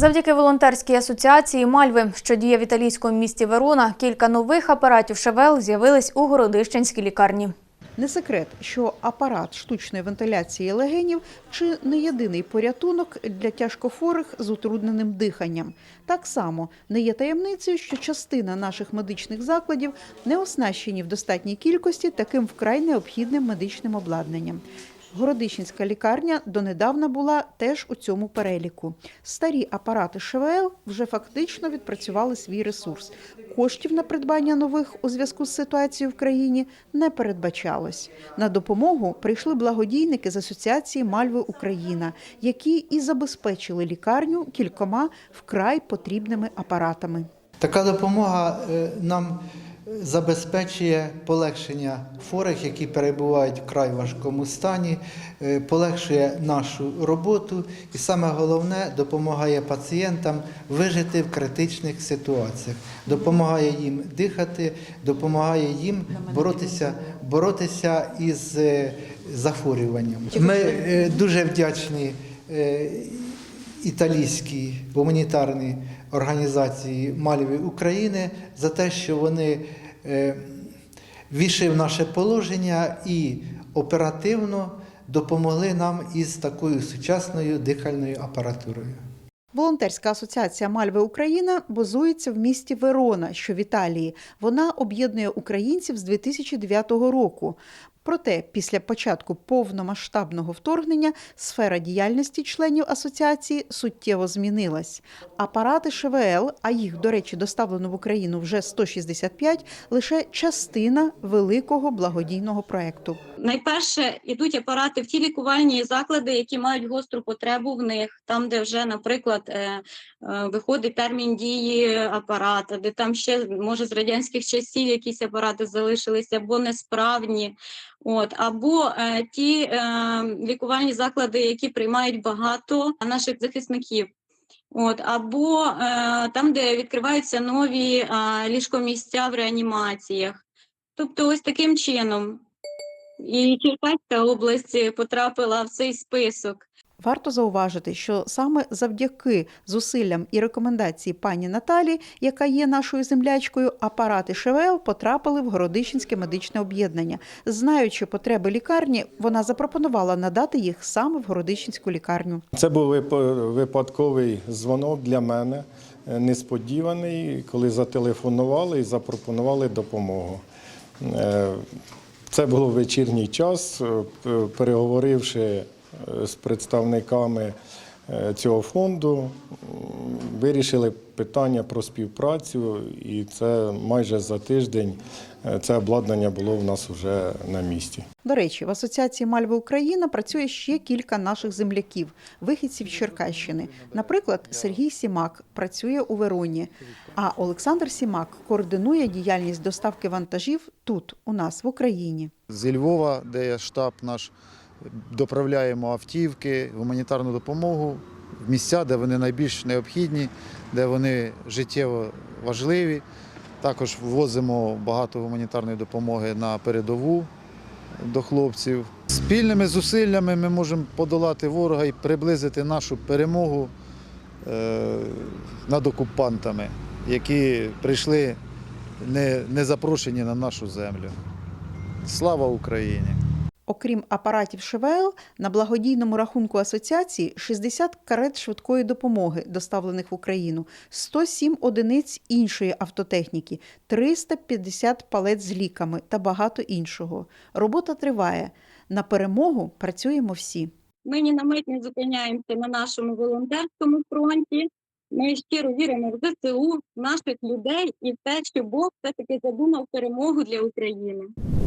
Завдяки волонтерській асоціації Мальви, що діє в італійському місті Верона, кілька нових апаратів ШВЛ з'явились у Городищенській лікарні. Не секрет, що апарат штучної вентиляції легенів чи не єдиний порятунок для тяжкохворих з утрудненим диханням. Так само не є таємницею, що частина наших медичних закладів не оснащені в достатній кількості таким вкрай необхідним медичним обладнанням. Городищенська лікарня донедавна була теж у цьому переліку. Старі апарати ШВЛ вже фактично відпрацювали свій ресурс. Коштів на придбання нових у зв'язку з ситуацією в країні не передбачалось. На допомогу прийшли благодійники з асоціації Мальви Україна, які і забезпечили лікарню кількома вкрай потрібними апаратами. Така допомога е, нам забезпечує полегшення хворих, які перебувають в край важкому стані, е, полегшує нашу роботу і саме головне допомагає пацієнтам вижити в критичних ситуаціях, допомагає їм дихати, допомагає їм боротися, боротися із е, захворюванням. Ми е, дуже вдячні італійській гуманітарній організації Мальві України за те, що вони е, війшли в наше положення і оперативно допомогли нам із такою сучасною дихальною апаратурою. Волонтерська асоціація Мальви Україна базується в місті Верона, що в Італії. Вона об'єднує українців з 2009 року. Проте, після початку повномасштабного вторгнення сфера діяльності членів асоціації суттєво змінилась. Апарати ШВЛ, а їх, до речі, доставлено в Україну вже 165, лише частина великого благодійного проекту. Найперше йдуть апарати в ті лікувальні заклади, які мають гостру потребу в них, там, де вже, наприклад, е, е, виходить термін дії апарата, де там ще може з радянських часів якісь апарати залишилися або несправні. От або е, ті е, лікувальні заклади, які приймають багато наших захисників. От, або е, там, де відкриваються нові е, ліжкомісця в реанімаціях. Тобто, ось таким чином. І Черкаська область потрапила в цей список. Варто зауважити, що саме завдяки зусиллям і рекомендації пані Наталі, яка є нашою землячкою, апарати ШВЛ потрапили в Городищенське медичне об'єднання. Знаючи потреби лікарні, вона запропонувала надати їх саме в Городищенську лікарню. Це був випадковий дзвонок для мене, е, несподіваний, коли зателефонували і запропонували допомогу. Е, Це було вечірній час, е, переговоривши з представниками е, цього фонду, вирішили питання про співпрацю, і це майже за тиждень е, це обладнання було в нас вже на місці. До речі, в асоціації Мальви Україна працює ще кілька наших земляків, вихідців з Черкащини. Наприклад, Сергій Сімак працює у Вероні, а Олександр Сімак координує діяльність доставки вантажів тут, у нас в Україні. Зі Львова, де є штаб наш, доправляємо автівки, гуманітарну допомогу в місця, де вони найбільш необхідні, де вони життєво важливі. Також ввозимо багато гуманітарної допомоги на передову до хлопців. Спільними зусиллями ми можемо подолати ворога і приблизити нашу перемогу е, над окупантами, які прийшли не, не запрошені на нашу землю. Слава Україні! Окрім апаратів ШВЛ, на благодійному рахунку асоціації 60 карет швидкої допомоги, доставлених в Україну, 107 одиниць іншої автотехніки, 350 палет з ліками та багато іншого. Робота триває. На перемогу працюємо всі. Ми ні на мить не зупиняємося на нашому волонтерському фронті. Ми щиро віримо в ЗСУ, в наших людей і в те, що Бог все-таки задумав перемогу для України.